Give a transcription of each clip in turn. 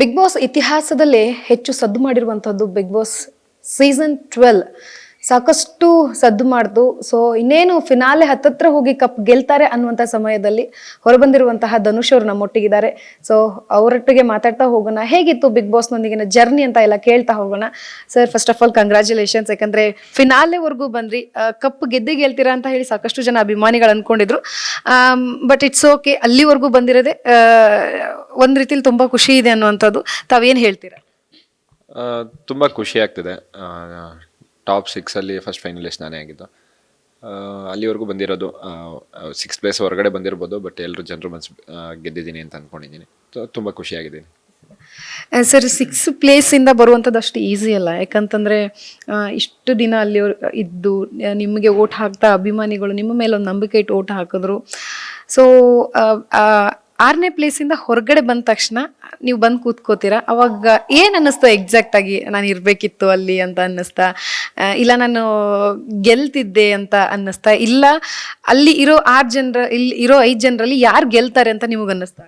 Big boss ಇತಿಹಾಸದಲ್ಲೇ ಹೆಚ್ಚು ಸದ್ದು ಮಾಡಿರುವಂಥದ್ದು ಬಿಗ್ ಬಾಸ್ ಸೀಸನ್ ಟ್ವೆಲ್. ಸಾಕಷ್ಟು ಸದ್ದು ಮಾಡ್ದು ಸೊ ಇನ್ನೇನು ಫಿನಾಲೆ ಹತ್ತತ್ರ ಹೋಗಿ ಕಪ್ ಗೆಲ್ತಾರೆ ಅನ್ನುವಂಥ ಸಮಯದಲ್ಲಿ ಹೊರಬಂದಿರುವಂತಹ ಧನುಷ್ ಅವರು ನಮ್ಮೊಟ್ಟಿಗಿದ್ದಾರೆ. ಸೊ ಅವರೊಟ್ಟಿಗೆ ಮಾತಾಡ್ತಾ ಹೋಗೋಣ. ಹೇಗಿತ್ತು ಬಿಗ್ ಬಾಸ್ನೊಂದಿಗಿನ ಜರ್ನಿ ಅಂತ ಎಲ್ಲ ಕೇಳ್ತಾ ಹೋಗೋಣ. Sir first of all congratulations ಯಾಕಂದ್ರೆ ಫಿನಾಲೆವರೆಗೂ ಬಂದ್ರಿ. ಕಪ್ ಗೆದ್ದೆ ಗೆಲ್ತೀರಾ ಅಂತ ಹೇಳಿ ಸಾಕಷ್ಟು ಜನ ಅಭಿಮಾನಿಗಳು ಅನ್ಕೊಂಡಿದ್ರು. ಬಟ್ ಇಟ್ಸ್ ಓಕೆ ಅಲ್ಲಿವರೆಗೂ ಬಂದಿರೋದೆ ಒಂದು ರೀತಿಲಿ ತುಂಬಾ ಖುಷಿ ಇದೆ ಅನ್ನುವಂಥದ್ದು. ತಾವೇನ್ ಹೇಳ್ತೀರಾ? ತುಂಬ ಖುಷಿ ಆಗ್ತಿದೆ. ಟಾಪ್ ಸಿಕ್ಸಲ್ಲಿ ಫಸ್ಟ್ ಫೈನಲಿಸ್ಟ್ ನಾನೇ ಆಗಿದ್ದು. ಅಲ್ಲಿವರೆಗೂ ಬಂದಿರೋದು ಸಿಕ್ಸ್ ಪ್ಲೇಸ್ ಹೊರಗಡೆ ಬಂದಿರ್ಬೋದು ಬಟ್ ಎಲ್ಲರೂ ಜನರು ಮನ್ಸ್ ಗೆದ್ದಿದ್ದೀನಿ ಅಂತ ಅಂದ್ಕೊಂಡಿದ್ದೀನಿ ತುಂಬ ಖುಷಿಯಾಗಿದ್ದೀನಿ. ಸರ್ ಸಿಕ್ಸ್ ಪ್ಲೇಸಿಂದ ಬರುವಂಥದ್ದು ಅಷ್ಟು ಈಸಿ ಅಲ್ಲ? ಯಾಕಂತಂದರೆ ಇಷ್ಟು ದಿನ ಅಲ್ಲಿ ಇದ್ದು ನಿಮಗೆ ಓಟ್ ಹಾಕ್ತಾ ಅಭಿಮಾನಿಗಳು ನಿಮ್ಮ ಮೇಲೆ ಒಂದು ನಂಬಿಕೆ ಇಟ್ಟು ಓಟ್ ಹಾಕಿದ್ರು. ಸೊ ಆರನೇ ಪ್ಲೇಸಿಂದ ಹೊರಗಡೆ ಬಂದ ತಕ್ಷಣ ನೀವು ಬಂದು ಕೂತ್ಕೋತೀರಾ? ಅವಾಗ ಏನು ಅನ್ನಿಸ್ತಾ ಎಕ್ಸಾಕ್ಟ್ ಆಗಿ, ನಾನು ಇರಬೇಕಿತ್ತು ಅಲ್ಲಿ ಅಂತ ಅನ್ನಿಸ್ತಾ ಇಲ್ಲ ನಾನು ಗೆಲ್ತಿದ್ದೆ ಅಂತ ಅನ್ನಿಸ್ತಾ, ಇಲ್ಲ ಅಲ್ಲಿ ಇರೋ ಆರು ಜನರ, ಇಲ್ಲಿ ಇರೋ ಐದು ಜನರಲ್ಲಿ ಯಾರು ಗೆಲ್ತಾರೆ ಅಂತ ನಿಮಗೆ ಅನ್ನಿಸ್ತಾ?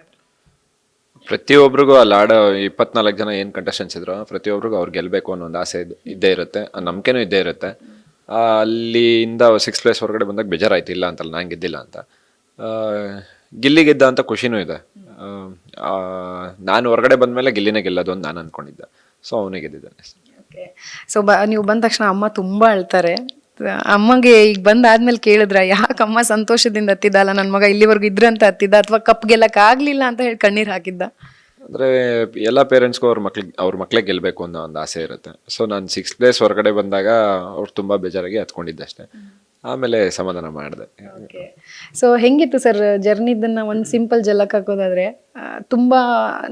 ಪ್ರತಿಯೊಬ್ಬರಿಗೂ ಅಲ್ಲಿ ಆಡೋ ಇಪ್ಪತ್ನಾಲ್ಕು ಜನ ಏನು ಕಂಟೆಸ್ಟೆನ್ಸ್ ಇದ್ರು ಪ್ರತಿಯೊಬ್ಬರಿಗೂ ಅವ್ರು ಗೆಲ್ಲಬೇಕು ಅನ್ನೋ ಒಂದು ಆಸೆ ಇದ್- ಇದ್ದೇ ಇರುತ್ತೆ ನಂಬಿಕೆನೂ ಇದ್ದೇ ಇರುತ್ತೆ. ಅಲ್ಲಿಂದ ಸಿಕ್ಸ್ ಪ್ಲೇಸ್ ಹೊರಗಡೆ ಬಂದಾಗ ಬೇಜಾರಾಯ್ತು, ಇಲ್ಲ ಅಂತಲ್ಲ, ನಾನು ಗೆದ್ದಿಲ್ಲ ಅಂತ. ಗಿಲ್ಲಿ ಗೆದ್ದ ಅಂತ ಖುಷಿನೂ ಇದೆ. ನಾನು ಹೊರಗಡೆ ಬಂದಮೇಲೆ ಗಿಲ್ಲಿನೇ ಗೆಲ್ಲೋದು ಅಂತ ನಾನು ಅನ್ಕೊಂಡಿದ್ದೆ. ಸೊ ಅವನೇ ಗೆದ್ದಿದ್ದಾನೆ. ಸೊ ಬ ನೀವು ಬಂದ ತಕ್ಷಣ ಅಮ್ಮ ತುಂಬ ಅಳ್ತಾರೆ ಅಮ್ಮಗೆ ಈಗ ಬಂದಾದ್ಮೇಲೆ ಕೇಳಿದ್ರ ಯಾಕೆ ಅಮ್ಮ ಸಂತೋಷದಿಂದ ಹತ್ತಿದ್ದಲ್ಲ ನನ್ನ ಮಗ ಇಲ್ಲಿವರೆಗೂ ಇದ್ರಂತ ಹತ್ತಿದ್ದ? ಅಥವಾ ಕಪ್ ಗೆಲ್ಲಕ್ ಆಗ್ಲಿಲ್ಲ ಅಂತ ಹೇಳಿ ಕಣ್ಣೀರು ಹಾಕಿದ್ದ? ಅಂದರೆ ಎಲ್ಲ ಪೇರೆಂಟ್ಸ್ಗೂ ಅವ್ರ ಮಕ್ಳಿಗೆ ಅವ್ರ ಮಕ್ಳಿಗೆ ಗೆಲ್ಲಬೇಕು ಅನ್ನೋ ಒಂದು ಆಸೆ ಇರುತ್ತೆ. ಸೊ ನಾನು ಸಿಕ್ಸ್ ಪ್ಲೇಸ್ ಹೊರಗಡೆ ಬಂದಾಗ ಅವ್ರು ತುಂಬ ಬೇಜಾರಾಗಿ ಹತ್ಕೊಂಡಿದ್ದೆ ಅಷ್ಟೇ. ಆಮೇಲೆ ಸಮಾಧಾನ ಮಾಡಿದೆ. ಸೊ ಹೆಂಗಿತ್ತು ಸರ್ ಜರ್ನಿ ಇದನ್ನ ಒಂದು ಸಿಂಪಲ್ ಜಲಕ್ ಹಾಕೋದಾದ್ರೆ? ತುಂಬಾ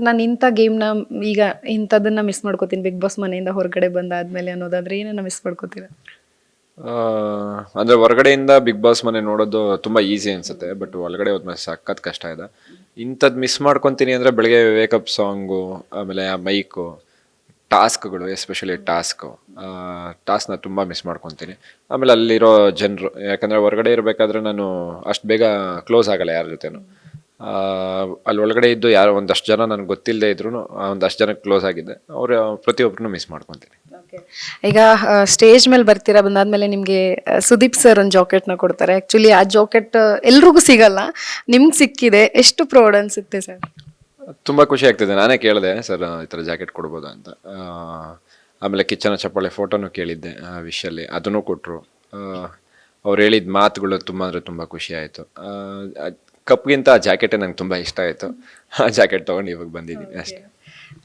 ನಾನು ಇಂಥ ಗೇಮ್ನ ಈಗ ಇಂಥದನ್ನ ಮಿಸ್ ಮಾಡ್ಕೋತೀನಿ ಬಿಗ್ ಬಾಸ್ ಮನೆಯಿಂದ ಹೊರಗಡೆ ಬಂದಾದ್ಮೇಲೆ ಅನ್ನೋದಾದ್ರೆ ಏನನ್ನ ಮಿಸ್ ಮಾಡ್ಕೋತೀರಾ? ಅಂದರೆ ಅಂದ್ರೆ ಹೊರಗಡೆಯಿಂದ ಬಿಗ್ ಬಾಸ್ ಮನೆ ನೋಡೋದು ತುಂಬ ಈಸಿ ಅನಿಸುತ್ತೆ ಬಟ್ ಒಳಗಡೆ ಹೋದ್ಮೇಲೆ ಸಖತ್ ಕಷ್ಟ ಇದೆ. ಇಂಥದ್ದು ಮಿಸ್ ಮಾಡ್ಕೊತೀನಿ ಅಂದರೆ ಬೆಳಗ್ಗೆ ವೇಕಪ್ ಸಾಂಗು ಆಮೇಲೆ ಆ ಮೈಕು ಟಾಸ್ಕ್ಗಳು ಎಸ್ಪೆಷಲಿ ಟಾಸ್ಕು ಟಾಸ್ಕ್ನ ತುಂಬ ಮಿಸ್ ಮಾಡ್ಕೊತೀನಿ. ಆಮೇಲೆ ಅಲ್ಲಿರೋ ಜನರು ಯಾಕಂದರೆ ಹೊರಗಡೆ ಇರಬೇಕಾದ್ರೆ ನಾನು ಅಷ್ಟು ಬೇಗ ಕ್ಲೋಸ್ ಆಗಲ್ಲ ಯಾರ ಜೊತೆನೂ. ಅಲ್ಲಿ ಒಳಗಡೆ ಇದ್ದು ಯಾರೋ ಒಂದಷ್ಟು ಜನ ನನಗೆ ಗೊತ್ತಿಲ್ಲದೆ ಇದ್ರು ಒಂದಷ್ಟು ಜನಕ್ಕೆ ಕ್ಲೋಸ್ ಆಗಿದ್ದೆ. ಅವರು ಪ್ರತಿಯೊಬ್ಬರನ್ನು ಮಿಸ್ ಮಾಡ್ಕೊತೀನಿ. ಈಗ ಸ್ಟೇಜ್ ಮೇಲೆ ಬರ್ತೀರಾ? ಬಂದಾದ್ಮೇಲೆ ನಿಮಗೆ ಸುದೀಪ್ ಸರ್ ಒಂದು ಜಾಕೆಟ್ನ ಕೊಡ್ತಾರೆ. ಆ್ಯಕ್ಚುಲಿ ಆ ಜಾಕೆಟ್ ಎಲ್ರಿಗೂ ಸಿಗಲ್ಲ. ನಿಮ್ಗೆ ಸಿಕ್ಕಿದೆ. ಎಷ್ಟು ಪ್ರೌಡ್ ಅನ್ಸುತ್ತೆ ಸರ್ ತುಂಬ ಖುಷಿ ಆಗ್ತಿದೆ. ನಾನೇ ಕೇಳಿದೆ ಸರ್ ಈ ಥರ ಜಾಕೆಟ್ ಕೊಡ್ಬೋದು? ಅಂತ. ಆಮೇಲೆ ಕಿಚನ ಚಪ್ಪಾಳೆ ಫೋಟೋನು ಕೇಳಿದ್ದೆ ಆ ವಿಷಯಲ್ಲಿ. ಅದನ್ನು ಕೊಟ್ಟರು ಅವ್ರು ಹೇಳಿದ ಮಾತುಗಳು ತುಂಬ ಅಂದರೆ ತುಂಬ ಖುಷಿ ಆಯಿತು. ಕಪ್ಗಿಂತ ಆ ಜಾಕೆಟೇ ನಂಗೆ ತುಂಬ ಇಷ್ಟ ಆಯಿತು. ಆ ಜಾಕೆಟ್ ತೊಗೊಂಡು ಇವಾಗ ಬಂದಿದ್ದೀನಿ ಅಷ್ಟೇ.